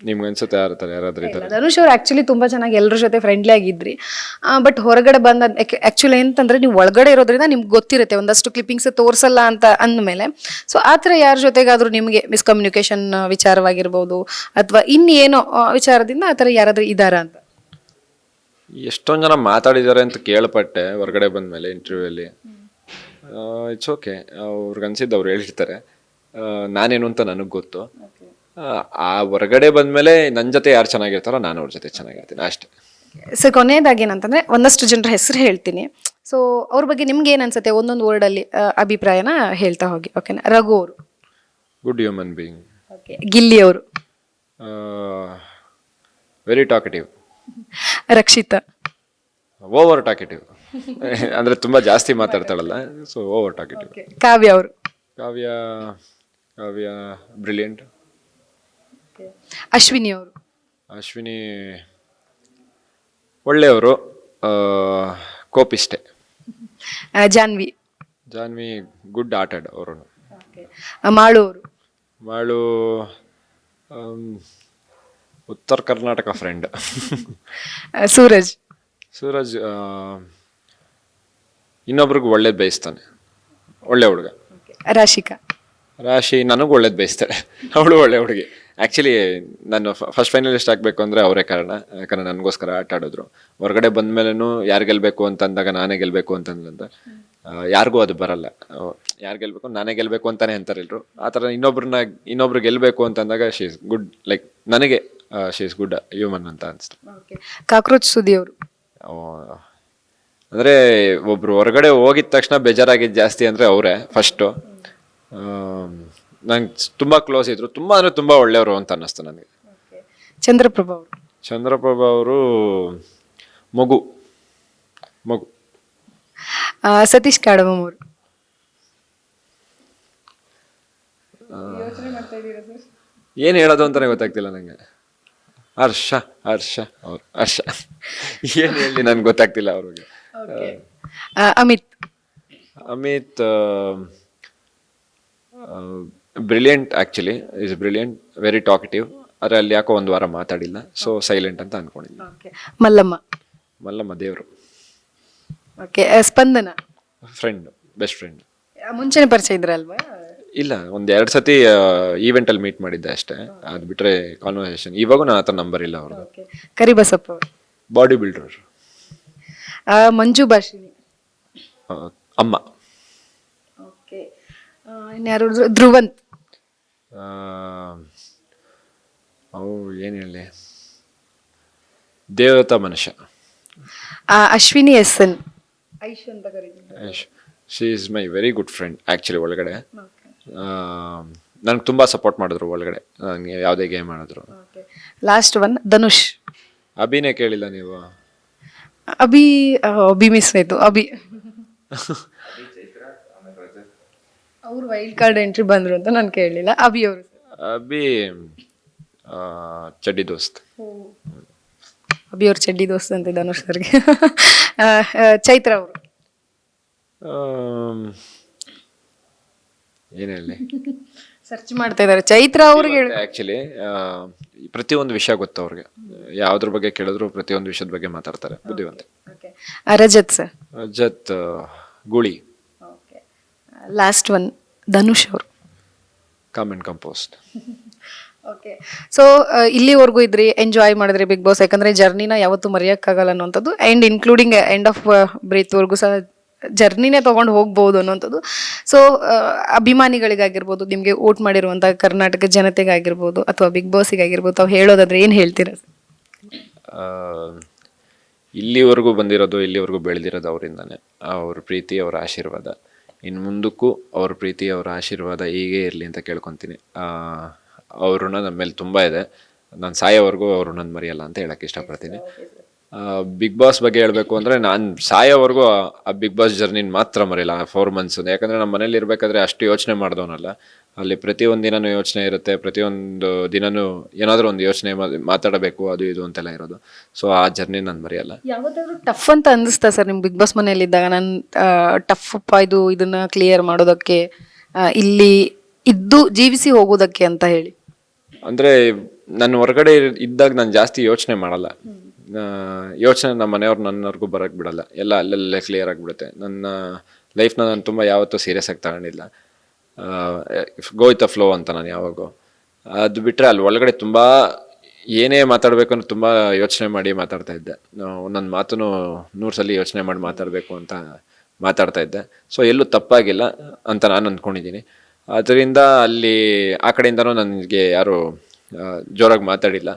ನಿಮ್ಗೆ ಅನ್ಸುತ್ತೆ ಯಾರ ಥರ ಯಾರಾದ್ರೂ ಇದ್ದಾರೆ ಧನುಷ್ ಅವ್ರು ಆಕ್ಚುಲಿ ತುಂಬಾ ಚೆನ್ನಾಗಿ ಎಲ್ಲರ ಜೊತೆ ಫ್ರೆಂಡ್ಲಿ ಆಗಿದ್ರಿ. ಬಟ್ ಹೊರಗಡೆ ಬಂದ ಆ್ಯಕ್ಚುಲಿ ಅಂತಂದ್ರೆ ನೀವು ಒಳಗಡೆ ಇರೋದ್ರಿಂದ ನಿಮ್ಗೆ ಗೊತ್ತಿರುತ್ತೆ ಒಂದಷ್ಟು ಕ್ಲಿಪ್ಪಿಂಗ್ಸ್ ತೋರಿಸಲ್ಲ ಅಂತ ಅಂದಮೇಲೆ. ಸೊ ಆ ಥರ ಯಾರ ಜೊತೆಗಾದರೂ ನಿಮಗೆ ಮಿಸ್ಕಮ್ಯುನಿಕೇಶನ್ ವಿಚಾರವಾಗಿರ್ಬೋದು ಅಥವಾ ಇನ್ನೇನೋ ವಿಚಾರದಿಂದ ಆ ಥರ ಯಾರಾದರೂ ಇದ್ದಾರಾ ಅಂತ? ಎಷ್ಟೊಂದು ಜನ ಮಾತಾಡಿದ್ದಾರೆ ಅಂತ ಕೇಳ್ಪಟ್ಟೆ ಹೊರಗಡೆ ಬಂದಮೇಲೆ ಇಂಟರ್ವ್ಯೂಯಲ್ಲಿ ಇಟ್ಸ್ ಓಕೆ ಅವ್ರಿಗೆ ಅನ್ಸಿದ್ದು ಅವ್ರು ಹೇಳಿರ್ತಾರೆ ನಾನೇನು ಅಂತ ನನಗೆ ಗೊತ್ತು. ಆ, ಹೊರಗಡೆ ಬಂದಮೇಲೆ ನನ್ನ ಜೊತೆ ಯಾರು ಚೆನ್ನಾಗಿರ್ತಾರೋ ನಾನು ಅವ್ರ ಜೊತೆ ಚೆನ್ನಾಗಿರ್ತೀನಿ ಅಷ್ಟೇ. ಸೊ ಕೊನೆಯದಾಗಿ ಏನಂತಂದ್ರೆ ಒಂದಷ್ಟು ಜನರ ಹೆಸರು ಹೇಳ್ತೀನಿ. ಸೊ ಅವ್ರ ಬಗ್ಗೆ ನಿಮ್ಗೆ ಏನು ಅನ್ಸುತ್ತೆ? ಒಂದೊಂದು ವರ್ಡಲ್ಲಿ ಅಭಿಪ್ರಾಯನ ಹೇಳ್ತಾ ಹೋಗಿ ಓಕೆನಾ ರಘು ಅವರು. Good human being okay Gilli ಅವರು. Very talkative Rakshita. Over talkative ಅಂದ್ರೆ ತುಂಬಾ ಜಾಸ್ತಿ ಮಾತಾಡ್ತಾಳಲ್ಲ ಸೊ ಓವರ್ ಟಾಕೆಟಿವ್ ಕಾವ್ಯ ಅವರು. ಕಾವ್ಯ ಕಾವ್ಯ ಬ್ರಿಲಿಯಂಟ್ ಅಶ್ವಿನಿ ಅವರು. ಅಶ್ವಿನಿ ಒಳ್ಳೆಯವರು ಕೋಪಿಷ್ಟೆ. ಜಾನ್ವಿ. ಜಾನ್ವಿ ಗುಡ್ ಆಟಡ್ ಅವರು ಮಾಳು ಅವರು. ಮಾಳು ಉತ್ತರ ಕರ್ನಾಟಕ ಫ್ರೆಂಡ್ ಸೂರಜ್. ಸೂರಜ್ ಇನ್ನೊಬ್ರಿಗೆ ಒಳ್ಳೇದು ಬಯಸ್ತಾನೆ. ಒಳ್ಳೆ ಹುಡುಗ. ರಾಶಿಕಾ. ರಾಶಿ ನನಗೂ ಒಳ್ಳೇದು ಬಯಸ್ತಾಳೆ. ಅವಳು ಒಳ್ಳೆ ಹುಡುಗಿ. ಆ್ಯಕ್ಚುಲಿ ನಾನು ಫಸ್ಟ್ ಫೈನಲಿಸ್ಟ್ ಆಗಬೇಕು ಅಂದರೆ ಅವರೇ ಕಾರಣ. ಯಾಕಂದರೆ ನನಗೋಸ್ಕರ ಆಟ ಆಡಿದ್ರು. ಹೊರಗಡೆ ಬಂದ್ಮೇಲೆನೂ ಯಾರು ಗೆಲ್ಲಬೇಕು ಅಂತ ಅಂದಾಗ ನಾನೇ ಗೆಲ್ಲಬೇಕು ಅಂತಂದ ಯಾರಿಗೂ ಅದು ಬರಲ್ಲ. ಯಾರು ಗೆಲ್ಲಬೇಕು ನಾನೇ ಗೆಲ್ಲಬೇಕು ಅಂತಾನೆ ಅಂತಾರೆ ಎಲ್ಲರೂ ಆ ಥರ ಇನ್ನೊಬ್ರನ್ನ ಇನ್ನೊಬ್ರು ಗೆಲ್ಲಬೇಕು ಅಂತಂದಾಗ ಶಿ ಗುಡ್ ಲೈಕ್ ನನಗೆ ಶಿ ಇಸ್ ಗುಡ್ ಹ್ಯೂಮನ್ ಅಂತ ಅನಿಸ್ತು. ಕಾಕ್ರೋಚ್ ಸುದಿ ಅವರು? ಅಂದರೆ ಒಬ್ರು ಹೊರಗಡೆ ಹೋಗಿದ ತಕ್ಷಣ ಬೇಜಾರಾಗಿದ್ದು ಜಾಸ್ತಿ ಅಂದರೆ ಅವರೇ ಫಸ್ಟು ನಂಗೆ ತುಂಬ ಕ್ಲೋಸ್ ಇದ್ರು. ತುಂಬ ಅಂದರೆ ತುಂಬ ಒಳ್ಳೆಯವರು ಅಂತ ಅನ್ನಿಸ್ತು ನನಗೆ. ಚಂದ್ರಪ್ರಭಾ ಅವರು? ಚಂದ್ರಪ್ರಭಾ ಅವರು ಮಗು. ಮಗು. ಸತೀಶ್ ಕಾಡಬಮ್ ಅವರು? ಏನು ಹೇಳೋದು ಅಂತಾನೆ ಗೊತ್ತಾಗ್ತಿಲ್ಲ ನಂಗೆ. ಹರ್ಷ ಹರ್ಷ ಅವ್ರು ಹರ್ಷ. ಏನು ಹೇಳಿ ನನ್ಗೆ ಗೊತ್ತಾಗ್ತಿಲ್ಲ ಅವ್ರಿಗೆ. Amit. Amit brilliant actually is brilliant very talkative ಆದರೆ ಅಲ್ಲಿ ಯಾಕೋ ಒಂದು ವಾರ ಮಾತಾಡಿಲ್ಲ ಸೊ ಸೈಲೆಂಟ್ ಅಂತ ಅನ್ಕೊಂಡಿದ್ದೀನಿ. ಮಲ್ಲಮ್ಮ. ಮಲ್ಲಮ್ಮ ದೇವರು. Okay Spandana. Friend best friend ಮುಂಚೆನೆ ಪರಿಚಯ ಇದ್ರಲ್ವಾ? ಇಲ್ಲ ಒಂದ್ ಎರಡ್ ಸತಿ ಈವೆಂಟ್ ಅಲ್ಲಿ ಮೀಟ್ ಮಾಡಿದ್ದೆ ಅಷ್ಟೇ. ಅದ್ ಬಿಟ್ರೆ ಕಾನ್ವರ್ಸೇಷನ್ ಇವಾಗೂ ನನ್ನ ಹತ್ರ ನಂಬರ್ ಇಲ್ಲ ಅವ್ರದ್ದು ಓಕೆ ಕರಿಬಸಪ್ಪ ಅವರು. ಬಾಡಿ ಬಿಲ್ಡರ್ ಆ, ಮಂಜು ಭಾಷಿಣಿ. ಅಮ್ಮ. ಓಕೆ ಇನ್ಯಾರು ಯಾರು ಧ್ರುವಂತ್. ಅವು ಏನು ಹೇಳಿ ದೇವತಾ ಮನುಷ್ಯ. ಆ, ಅಶ್ವಿನಿ ಎಸ್ ಎನ್. ಐಶ್ ಅಂತ ಕರೀತೀನಿ she is my very good friend actually ಒಳಗಡೆ. ನನಗೆ ತುಂಬ ಸಪೋರ್ಟ್ ಮಾಡಿದ್ರು ಒಳಗಡೆ. ನನಗೆ ಯಾವುದೇ ಗೇಮ್ ಮಾಡಿದ್ರು ಲಾಸ್ಟ್ ಒನ್ ಧನುಷ್. ಅಭಿನೇ ಕೇಳಿಲ್ಲ ನೀವು? ಅಭಿ ಅಭಿ ಮಿಸ್ ಆಯಿತು. ಅಭಿ. ಅವ್ರು ವೈಲ್ಡ್ ಕಾರ್ಡ್ ಎಂಟ್ರಿ ಬಂದರು ಅಂತ ನಾನು ಕೇಳಲಿಲ್ಲ ಅಭಿ ಅವರು ಅಭಿ ಚಡ್ಡಿ ದೋಸ್ತ್. ಅಭಿ ಅವ್ರ ಚಡ್ಡಿ ದೋಸ್ತ್ ಅಂತ ಧನುಷ್ ಸರ್ಗೆ. ಚೈತ್ರ ಅವರು. ಏನು ಹೇಳಿ ಸರ್ಚ್ ಮಾಡ್ತಾ ಇದ್ದಾರೆ. ಚೈತ್ರ ಅವ್ರಿಗೆ ಹೇಳಿ. ಆ್ಯಕ್ಚುಲಿ ಪ್ರತಿಯೊಂದು ವಿಷಯ ಗೊತ್ತು ಅವ್ರಿಗೆ. ಯಾವ್ದ್ರ ಬಗ್ಗೆ ಕೇಳಿದ್ರು ಪ್ರತಿಯೊಂದು ವಿಷಯದ ಬಗ್ಗೆ ಮಾತಾಡ್ತಾರೆ. ಬುದ್ಧಿವಂತ. ರಜತ್ ಸರ್ ರಜತ್ ಗುಳಿ. ಲಾಸ್ಟ್ ಒನ್ ಧನುಷ್ ಅವರು. ಕಾಮೆಂಟ್ ಕಂಪೋಸ್ಟ್ ಓಕೆ ಸೊ ಇಲ್ಲಿವರೆಗೂ ಇದ್ರಿ ಎಂಜಾಯ್ ಮಾಡಿದ್ರಿ ಬಿಗ್ ಬಾಸ್ ಯಾಕಂದ್ರೆ ಜರ್ನಿನ ಯಾವತ್ತೂ ಮರೆಯಕ್ಕಾಗಲ್ಲ ಅನ್ನೋಂಥದ್ದು ಆ್ಯಂಡ್ ಇನ್ಕ್ಲೂಡಿಂಗ್ ಎಂಡ್ ಆಫ್ ಬ್ರೀತ್ವರೆಗೂ ಸಹ ಜರ್ನಿನೇ ತೊಗೊಂಡು ಹೋಗ್ಬೋದು ಅನ್ನೋಂಥದ್ದು ಸೊ ಅಭಿಮಾನಿಗಳಿಗಾಗಿರ್ಬೋದು, ನಿಮಗೆ ಓಟ್ ಮಾಡಿರುವಂಥ ಕರ್ನಾಟಕ ಜನತೆಗಾಗಿರ್ಬೋದು ಅಥವಾ ಬಿಗ್ ಬಾಸಿಗಾಗಿರ್ಬೋದು ತಾವು ಹೇಳೋದಾದ್ರೆ ಏನು ಹೇಳ್ತೀರಾ? ಇಲ್ಲಿವರೆಗೂ ಬಂದಿರೋದು, ಇಲ್ಲಿವರೆಗೂ ಬೆಳೆದಿರೋದು ಅವರಿಂದಾನೆ. ಅವ್ರ ಪ್ರೀತಿ, ಅವರ ಆಶೀರ್ವಾದ. ಇನ್ನು ಮುಂದಕ್ಕೂ ಅವ್ರ ಪ್ರೀತಿ, ಅವರ ಆಶೀರ್ವಾದ ಹೀಗೆ ಇರಲಿ ಅಂತ ಕೇಳ್ಕೊತೀನಿ. ಅವ್ರನ್ನ ನಮ್ಮ ಮೇಲೆ ತುಂಬ ಇದೆ. ನಾನು ಸಾಯೋವರೆಗೂ ಅವ್ರ ಋಣನ ಮರೆಯಲ್ಲ ಅಂತ ಹೇಳಕ್ಕೆ ಇಷ್ಟಪಡ್ತೀನಿ. ಬಿಗ್ ಬಾಸ್ ಬಗ್ಗೆ ಹೇಳಬೇಕು ಅಂದರೆ ನಾನು ಸಾಯೋವರೆಗೂ ಆ- ಬಿಗ್ ಬಾಸ್ ಜರ್ನಿನ ಮಾತ್ರ ಮರೆಯಲ್ಲ ಫೋರ್ ಮಂತ್ಸ್ ಯಾಕಂದರೆ ನಮ್ಮ ಮನೇಲಿ ಇರಬೇಕಾದ್ರೆ ಅಷ್ಟು ಯೋಚನೆ ಮಾಡಿದವನಲ್ಲ. ಅಲ್ಲಿ ಪ್ರತಿಯೊಂದು ದಿನನೂ ಯೋಚನೆ ಇರುತ್ತೆ ಪ್ರತಿಯೊಂದು ದಿನನೂ ಏನಾದರೂ ಒಂದು ಯೋಚನೆ ಮಾತಾಡಬೇಕು ಅದು ಇದು ಅಂತೆಲ್ಲ ಇರೋದು. ಸೊ ಆ ಜರ್ನಿ ನಾನು ಮರೆಯಲ್ಲ. ಯಾವತ್ತಾದ್ರೂ ಟಫ್ ಅಂತ ಅನ್ನಿಸ್ತಾ ಸರ್ ನಿಮ್ಗೆ ಬಿಗ್ ಬಾಸ್ ಮನೆಯಲ್ಲಿ ಇದ್ದಾಗ ನಾನು ಟಫ್ ಅಪ್ಪ ಇದು ಇದನ್ನ ಕ್ಲಿಯರ್ ಮಾಡೋದಕ್ಕೆ ಇಲ್ಲಿ ಇದ್ದು ಜೀವಿಸಿ ಹೋಗೋದಕ್ಕೆ ಅಂತ ಹೇಳಿ. ಅಂದರೆ ನಾನು ಹೊರಗಡೆ ಇದ್ದಾಗ ನಾನು ಜಾಸ್ತಿ ಯೋಚನೆ ಮಾಡಲ್ಲ. ಯೋಚನೆ ನಮ್ಮ ಮನೆಯವ್ರು ನನ್ನವರೆಗೂ ಬರೋಕ್ಕೆ ಬಿಡಲ್ಲ. ಎಲ್ಲ ಅಲ್ಲಲ್ಲೇ ಕ್ಲಿಯರ್ ಆಗಿಬಿಡುತ್ತೆ. ನನ್ನ ಲೈಫ್ನ ನಾನು ತುಂಬ ಯಾವತ್ತೂ ಸೀರಿಯಸ್ ಆಗಿ ತಗೊಂಡಿಲ್ಲ. ಗೋ ವಿತ್ ಫ್ಲೋ ಅಂತ ನಾನು ಯಾವಾಗೂ. ಅದು ಬಿಟ್ಟರೆ ಅಲ್ಲಿ ಒಳಗಡೆ ತುಂಬ ಏನೇ ಮಾತಾಡಬೇಕು ಅಂತ ತುಂಬ ಯೋಚನೆ ಮಾಡಿ ಮಾತಾಡ್ತಾ ಇದ್ದೆ. ಒಂದೊಂದು ಮಾತನ್ನು ನೂರು ಸಲ ಯೋಚನೆ ಮಾಡಿ ಮಾತಾಡಬೇಕು ಅಂತ ಮಾತಾಡ್ತಾ ಇದ್ದೆ. ಸೊ ಎಲ್ಲೂ ತಪ್ಪಾಗಿಲ್ಲ ಅಂತ ನಾನು ಅಂದ್ಕೊಂಡಿದ್ದೀನಿ. ಅದರಿಂದ ಅಲ್ಲಿ ಆ ಕಡೆಯಿಂದನೂ ನನಗೆ ಯಾರು ಜೋರಾಗಿ ಮಾತಾಡಿಲ್ಲ.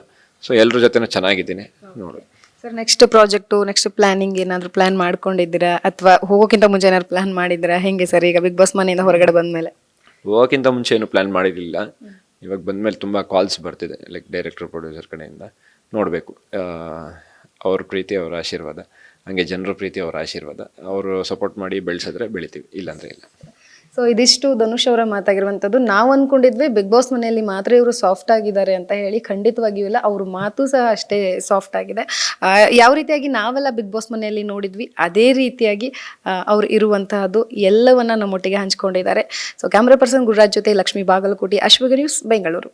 ಸೊ ಎಲ್ಲರ ಜೊತೆನೂ ಚೆನ್ನಾಗಿದ್ದೀನಿ. ನೋಡು. Sir next project next planning ಏನಾದರೂ ಪ್ಲಾನ್ ಮಾಡ್ಕೊಂಡಿದ್ದೀರಾ? ಅಥವಾ ಹೋಗೋಕ್ಕಿಂತ ಮುಂಚೆ ಏನಾದ್ರು ಪ್ಲಾನ್ ಮಾಡಿದ್ದೀರಾ? ಹೆಂಗೆ ಸರ್ ಈಗ ಬಿಗ್ ಬಾಸ್ ಮನೆಯಿಂದ ಹೊರಗಡೆ ಬಂದಮೇಲೆ? ಹೋಗೋಕ್ಕಿಂತ ಮುಂಚೆ ಏನು ಪ್ಲ್ಯಾನ್ ಮಾಡಿರಲಿಲ್ಲ. ಇವಾಗ ಬಂದಮೇಲೆ ತುಂಬ ಕಾಲ್ಸ್ ಬರ್ತಿದೆ ಲೈಕ್ ಡೈರೆಕ್ಟರ್ ಪ್ರೊಡ್ಯೂಸರ್ ಕಡೆಯಿಂದ. ನೋಡಬೇಕು. ಅವ್ರ ಪ್ರೀತಿ ಅವರ ಆಶೀರ್ವಾದ. ಹಂಗೆ ಜನರ ಪ್ರೀತಿ ಅವರ ಆಶೀರ್ವಾದ. ಅವರು ಸಪೋರ್ಟ್ ಮಾಡಿ ಬೆಳೆಸಿದ್ರೆ ಬೆಳಿತೀವಿ. ಇಲ್ಲಾಂದ್ರೆ ಇಲ್ಲ. ಸೊ ಇದಿಷ್ಟು ಧನುಷ್ ಅವರ ಮಾತಾಗಿರುವಂಥದ್ದು. ನಾವು ಅಂದ್ಕೊಂಡಿದ್ವಿ ಬಿಗ್ ಬಾಸ್ ಮನೆಯಲ್ಲಿ ಮಾತ್ರ ಇವರು ಸಾಫ್ಟ್ ಆಗಿದ್ದಾರೆ ಅಂತ ಹೇಳಿ ಖಂಡಿತವಾಗಿಯೂ ಇಲ್ಲ. ಅವ್ರ ಮಾತು ಸಹ ಅಷ್ಟೇ ಸಾಫ್ಟ್ ಆಗಿದೆ. ಯಾವ ರೀತಿಯಾಗಿ ನಾವೆಲ್ಲ ಬಿಗ್ ಬಾಸ್ ಮನೆಯಲ್ಲಿ ನೋಡಿದ್ವಿ, ಅದೇ ರೀತಿಯಾಗಿ ಅವ್ರು ಇರುವಂತಹದ್ದು ಎಲ್ಲವನ್ನ ನಮ್ಮೊಟ್ಟಿಗೆ ಹಂಚ್ಕೊಂಡಿದ್ದಾರೆ. ಸೊ ಕ್ಯಾಮ್ರಾ ಪರ್ಸನ್ ಗುರುರಾಜ್ ಜೊತೆ ಲಕ್ಷ್ಮೀ ಬಾಗಲಕೋಟೆ ಅಶ್ವಗ ನ್ಯೂಸ್, ಬೆಂಗಳೂರು.